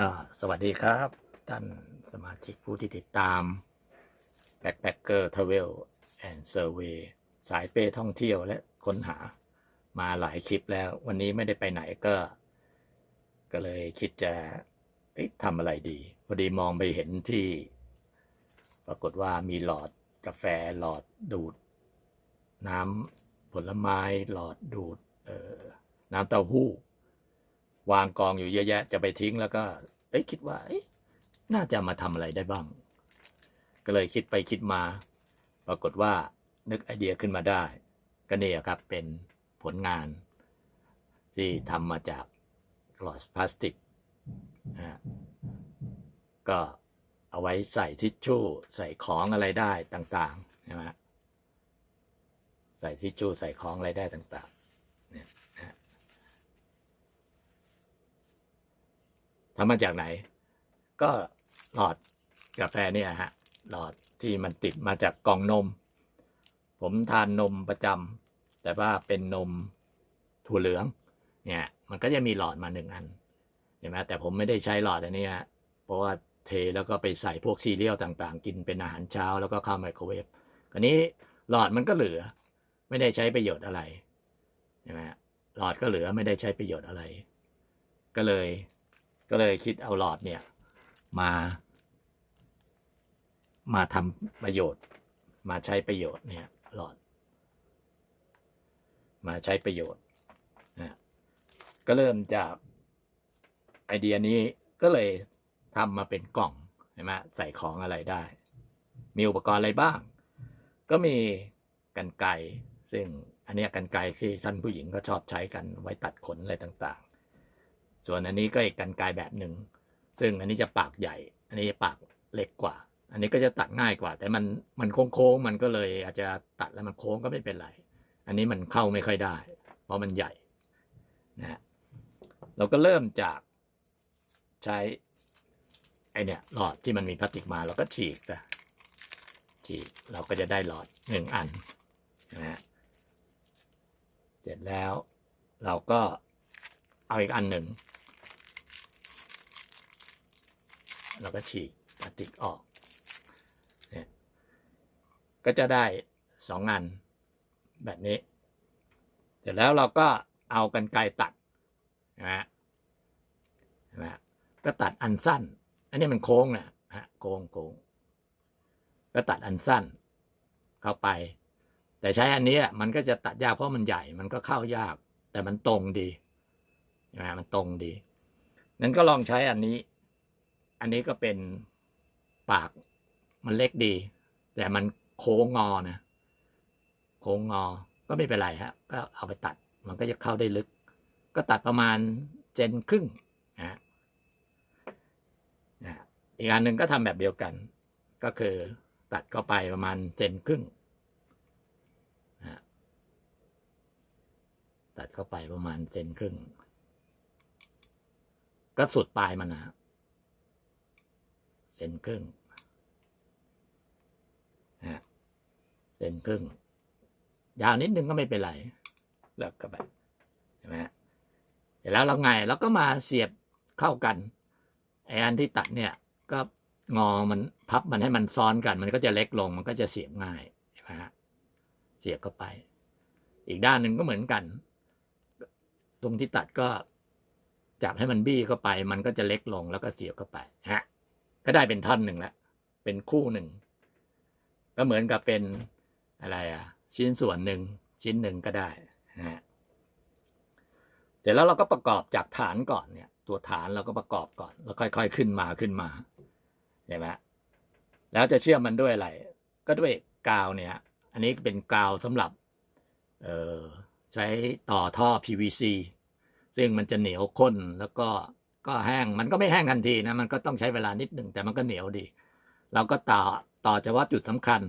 ก็สวัสดีครับ ท่านสมาชิกผู้ที่ติดตาม Backpacker Travel and Survey สายเป้ท่องเที่ยวและค้นหามาหลายคลิปแล้ว วันนี้ไม่ได้ไปไหนก็ ก็เลยคิดจะทำอะไรดี พอดีมองไปเห็นที่ ปรากฏว่ามีหลอดกาแฟหลอดดูด น้ำผลไม้หลอดดูดน้ำเต้าหู้ วางกองอยู่เยอะแยะ จะไปทิ้งแล้วก็เอ้ยคิดว่าเอ้ยน่าจะมาทำอะไรได้บ้าง ก็เลยคิดไปคิดมา ปรากฏว่านึกไอเดียขึ้นมาได้ ก็เนี่ยครับเป็นผลงาน ที่ทำมาจากหลอดพลาสติกนะฮะก็เอาไว้ใส่ทิชชู่ใส่ของอะไรได้ต่างๆใช่ไหมฮะใส่ทิชชู่ใส่ของอะไรได้ต่างๆเนี่ยนะฮะ ทำมาจากไหน ก็หลอดกาแฟเนี่ยฮะ หลอดที่มันติดมาจากกล่องนม ผมทานนมประจำแต่ว่าเป็นนมถั่วเหลือง เนี่ย มันก็จะมีหลอดมาหนึ่งอันเห็นไหมแต่ผมไม่ได้ใช้หลอดอันนี้ฮะเพราะว่าเทแล้วก็ไปใส่พวกซีเรียลต่างๆ กินเป็นอาหารเช้าแล้วก็เข้าไมโครเวฟคราวนี้หลอดมันก็เหลือ ไม่ได้ใช้ประโยชน์อะไรใช่ไหมหลอดก็เหลือไม่ได้ใช้ประโยชน์อะไร ก็เลย ก็เลยคิดเอาหลอดเนี่ยมา มาทำประโยชน์ มาใช้ประโยชน์เนี่ยหลอด มาใช้ประโยชน์นะก็เริ่มจากไอเดียนี้ก็เลยทำมาเป็นกล่องใช่ไหมใส่ของอะไรได้ มีอุปกรณ์อะไรบ้าง ก็มีกันไกซึ่งอันนี้กันไกที่ท่านผู้หญิงก็ชอบใช้กันไว้ตัดขนอะไรต่างๆ ส่วนอันนี้ก็อีกกันไกรแบบหนึ่ง ซึ่งอันนี้จะปากใหญ่ อันนี้ปากเล็กกว่า อันนี้ก็จะตัดง่ายกว่า แต่มันมันโค้งๆมันก็เลยอาจจะตัดแล้วมันโค้งก็ไม่เป็นไร อันนี้มันเข้าไม่ค่อยได้ เพราะมันใหญ่นะเราก็เริ่มจากใช้ไอเนี่ยหลอดที่มันมีพลาสติกมาเราก็ฉีกแต่ฉีกเราก็จะได้หลอดหนึ่งอันนะฮะเสร็จแล้วเราก็เอาอีกอันหนึ่ง เราก็ฉีกพลาสติกออกเนี่ยก็จะได้สองอันแบบนี้ เสร็จแล้วเราก็เอากันไกรตัดนะฮะนไหมฮะก็ตัดอันสั้น อันนี้มันโค้งนะฮะโค้งโค้งก็ตัดอันสั้นเข้าไป แต่ใช้อันนี้มันก็จะตัดยากเพราะมันใหญ่มันก็เข้ายาก แต่มันตรงดีใช่ไหมมันตรงดีนั้นก็ลองใช้อันนี้ อันนี้ก็เป็นปากมันเล็กดี แต่มันโค้งงอนะ โค้งงอก็ไม่เป็นไรฮะ ก็เอาไปตัดมันก็จะเข้าได้ลึก ก็ตัดประมาณเซนครึ่งนะนะอีกอันหนึ่งก็ทำแบบเดียวกัน ก็คือตัดเข้าไปประมาณเซนครึ่งนะตัดเข้าไปประมาณเซนครึ่ง ก็สุดปลายมันนะฮะ เซนครึ่งนะฮะเซนครึ่ง ยาวนิดนึงก็ไม่เป็นไรแล้วก็แบบใช่ไหมฮะเสร็จแล้วเราไงเราก็มาเสียบเข้ากันไอ้อันที่ตัดเนี่ยก็งอมันพับมันให้มันซ้อนกัน มันก็จะเล็กลงมันก็จะเสียบง่ายใช่ไหมฮะเสียบเข้าไป อีกด้านหนึ่งก็เหมือนกัน ตรงที่ตัดก็จับให้มันบี้เข้าไป มันก็จะเล็กลงแล้วก็เสียบเข้าไปฮะ ก็ได้เป็นท่อนหนึ่งแล้วเป็นคู่หนึ่ง ก็เหมือนกับเป็นอะไรอะ ชิ้นส่วนหนึ่งชิ้นหนึ่งก็ได้นะฮะเสร็จแล้วเราก็ประกอบจากฐานก่อนเนี่ย ตัวฐานเราก็ประกอบก่อน แล้วค่อย ๆ ขึ้นมาขึ้นมาใช่ไหมแล้วจะเชื่อมมันด้วยอะไร ก็ด้วยกาวเนี่ย อันนี้เป็นกาวสำหรับเออใช้ต่อท่อ PVC ซึ่งมันจะเหนียวข้นแล้วก็ ก็แห้งมันก็ไม่แห้งทันทีนะมันก็ต้องใช้เวลานิดหนึ่งแต่มันก็เหนียวดี เราก็ต่อต่อเฉพาะจุดสำคัญ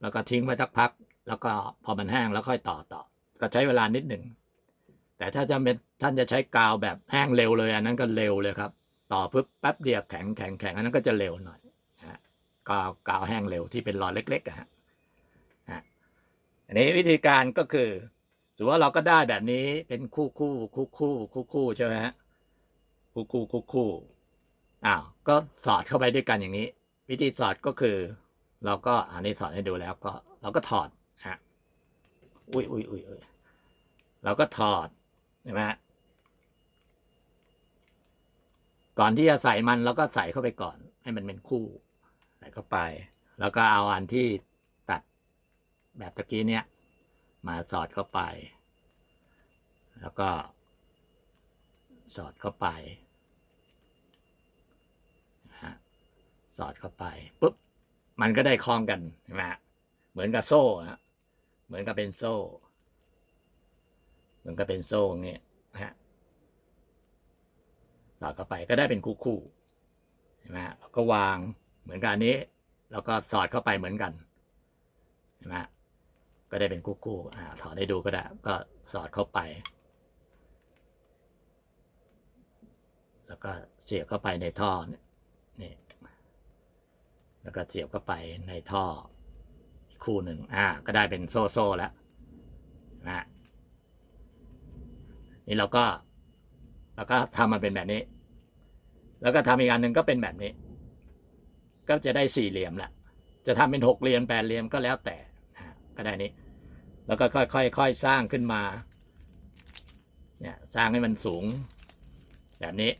แล้วก็ทิ้งไว้สักพัก แล้วก็พอมันแห้งแล้วค่อยต่อต่อ ก็ใช้เวลานิดหนึ่งแต่ถ้าจะเป็นท่านจะใช้กาวแบบแห้งเร็วเลยอันนั้นก็เร็วเลยครับ ต่อปุ๊บแป๊บเดียวแข็งแข็งแข็งอันนั้นก็จะเร็วหน่อยฮะกาวกาวแห้งเร็วที่เป็นหลอดเล็กๆฮะฮะอันนี้วิธีการก็คือถือว่าเราก็ได้แบบนี้เป็นคู่คู่คู่คู่คู่คู่ใช่ไหมฮะ คู่คู่คู่คู่อ้าวก็สอดเข้าไปด้วยกันอย่างนี้ วิธีสอดก็คือ เราก็อันนี้สอดให้ดูแล้วก็ เราก็ถอดฮะอุ้ยอุ้ยอุ้ยอุ้ยเราก็ถอดใช่ไหมก่อนที่จะใส่มันเราก็ใส่เข้าไปก่อน ให้มันเป็นคู่ ใส่เข้าไป แล้วก็เอาอันที่ตัดแบบตะกี้เนี่ย มาสอดเข้าไป แล้วก็สอดเข้าไปนะฮะ สอดเข้าไปปุ๊บมันก็ได้คล้องกันใช่ไหมฮะเหมือนกับโซ่ฮะเหมือนกับเป็นโซ่เหมือนกับเป็นโซ่อย่างนี้นะฮะสอดเข้าไปก็ได้เป็นคู่คู่ใช่ไหมฮะแล้วก็วางเหมือนกับอันนี้ แล้วก็สอดเข้าไปเหมือนกันใช่ไหมก็ได้เป็นคู่คู่อ่าถอดได้ดูก็ได้ ก็สอดเข้าไป แล้วก็เสียบเข้าไปในท่อเนี่ยนี่ แล้วก็เสียบเข้าไปในท่อคู่หนึ่งอ่า ก็ได้เป็นโซ่โซ่แล้วนะนี่เราก็เราก็ทำมาเป็นแบบนี้ แล้วก็ทำอีกอันหนึ่งก็เป็นแบบนี้ ก็จะได้สี่เหลี่ยมละจะทำเป็นหกเหลี่ยมแปดเหลี่ยมก็แล้วแต่นะก็ได้นี้ แล้วก็ค่อยๆค่อยๆสร้างขึ้นมาเนี่ยสร้างให้มันสูง แบบนี้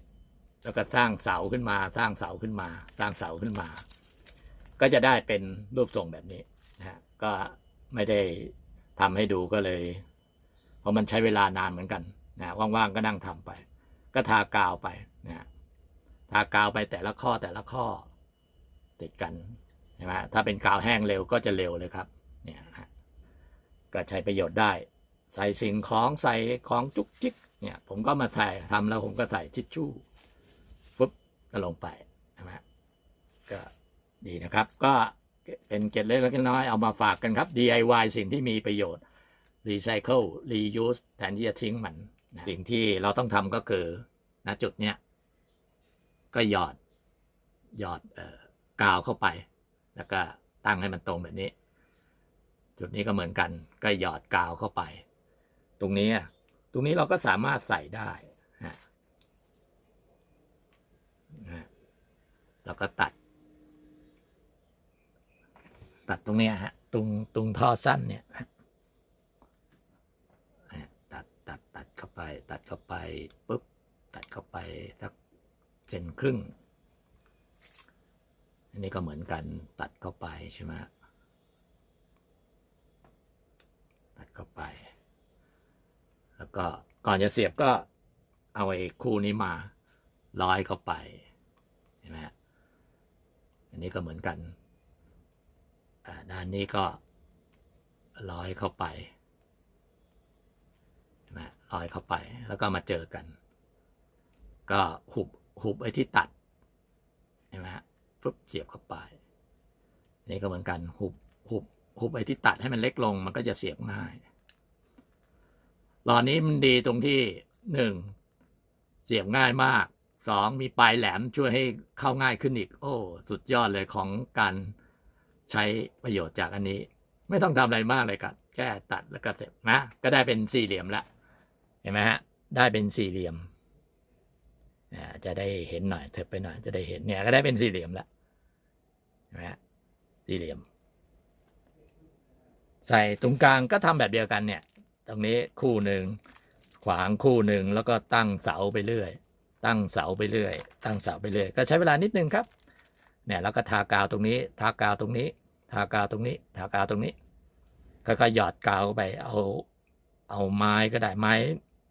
แล้วก็สร้างเสาขึ้นมา สร้างเสาขึ้นมา สร้างเสาขึ้นมา ก็จะได้เป็นรูปทรงแบบนี้นะฮะก็ไม่ได้ทำให้ดูก็เลย เพราะมันใช้เวลานานเหมือนกันนะว่างๆก็นั่งทำไป ก็ทากาวไปนะฮะทากาวไปแต่ละข้อแต่ละข้อติดกันใช่ไหมถ้าเป็นกาวแห้งเร็วก็จะเร็วเลยครับเนี่ยฮะก็ใช้ประโยชน์ได้ ใส่สิ่งของใส่ของจุกจิกเนี่ยผมก็มาใส่ทำแล้วผมก็ใส่ทิชชู่ปุ๊บก็ลงไปใช่ไหมก็ ดีนะครับ ก็เป็นเกร็ดเล็กๆน้อยๆเอามาฝากกันครับ DIY สิ่งที่มีประโยชน์ Recycle Reuse แทนที่จะทิ้งมันนะสิ่งที่เราต้องทำก็คือณจุดเนี้ยก็หยอดหยอดเอ่อกาวเข้าไป แล้วก็ตั้งให้มันตรงแบบนี้ จุดนี้ก็เหมือนกัน ก็หยอดกาวเข้าไป ตรงนี้ตรงนี้เราก็สามารถใส่ได้นะนะแล้วก็ตัด ตัดตรงเนี้ยฮะตรงตรงท่อสั้นเนี่ยฮะเนี่ยตัดตัดตัดเข้าไป ตัดเข้าไปปุ๊บตัดเข้าไปสักเซนครึ่ง อันนี้ก็เหมือนกันตัดเข้าไปใช่ไหมตัดเข้าไป แล้วก็ก่อนจะเสียบก็เอาไอ้คู่นี้มาร้อยเข้าไปเห็นไหมฮะอันนี้ก็เหมือนกันอ่า ด้านนี้ก็ร้อยเข้าไปนไหมร้อยเข้าไปแล้วก็มาเจอกัน ก็หุบหุบไอ้ที่ตัดเห็นไหมฮะฟึบเสียบเข้าไปนนี้ก็เหมือนกันหุบหุบหุบไอ้ที่ตัดให้มันเล็กลง มันก็จะเสียบง่ายหลอดนี้มันดีตรงที่หนึ่งเสียบง่ายมากสองมีปลายแหลมช่วยให้เข้าง่ายขึ้นอีก โอ้ สุดยอดเลยของการ ใช้ประโยชน์จากอันนี้ ไม่ต้องทำอะไรมากเลยครับ แค่ตัดแล้วก็เสร็จนะ ก็ได้เป็นสี่เหลี่ยมละ เห็นไหมฮะ ได้เป็นสี่เหลี่ยมอ่าจะได้เห็นหน่อยเถิบไปหน่อยจะได้เห็นเนี่ยก็ได้เป็นสี่เหลี่ยมละเห็นไหมฮะสี่เหลี่ยม ใส่ตรงกลางก็ทำแบบเดียวกันเนี่ย ตรงนี้คู่หนึ่งขวางคู่หนึ่งแล้วก็ตั้งเสาไปเรื่อย ตั้งเสาไปเรื่อย ตั้งเสาไปเรื่อย ก็ใช้เวลานิดนึงครับ เนี่ยแล้วก็ทากาวตรงนี้ ทากาวตรงนี้ ทากาวตรงนี้ ทากาวตรงนี้ค่อยๆหยอดกาวไปเอา เอาไม้ก็ได้ไม้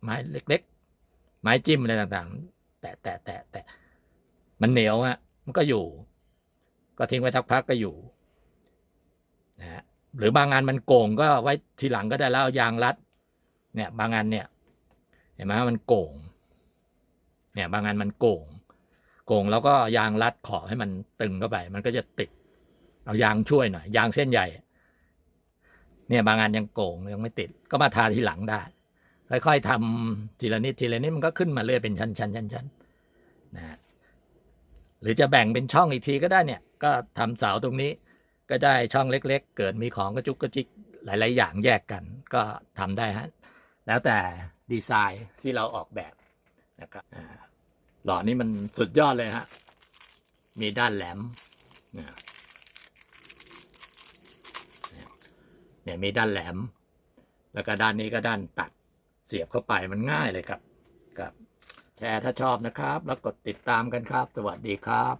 ไม้เล็ก ๆ ไม้จิ้มอะไรต่างๆ แตะแตะแตะแตะมันเหนียวอะมันก็อยู่ ก็ทิ้งไว้ทักพักก็อยู่นะฮะหรือบางงานมันโก่งก็ไว้ทีหลังก็ได้แล้วยางรัด เนี่ย บางงานเนี่ย เห็นไหมมันโก่ง เนี่ย บางงานมันโก่ง โก่งแล้วก็ยางรัดขอบให้มันตึงเข้าไป มันก็จะติด เอายางช่วยหน่อยยางเส้นใหญ่ เนี่ยบางงานยังโก่งยังไม่ติด ก็มาทาทีหลังได้ ค่อยๆทำทีละนิดทีละนิดมันก็ขึ้นมาเรื่อยเป็นชั้นๆชั้นๆนะฮะหรือจะแบ่งเป็นช่องอีกทีก็ได้เนี่ย ก็ทำเสาตรงนี้ ก็ได้ช่องเล็ก ๆ เกิดมีของกระจุกกระจิกหลาย ๆ อย่างแยกกัน ก็ทำได้ฮะแล้วแต่ดีไซน์ที่เราออกแบบนะครับ หล่อนี้มันสุดยอดเลยฮะ มีด้านแหลมเนี่ยเนี่ยมีด้านแหลม แล้วก็ด้านนี้ก็ด้านตัดเสียบเข้าไปมันง่ายเลยครับครับแชร์ถ้าชอบนะครับ แล้วกดติดตามกันครับ สวัสดีครับ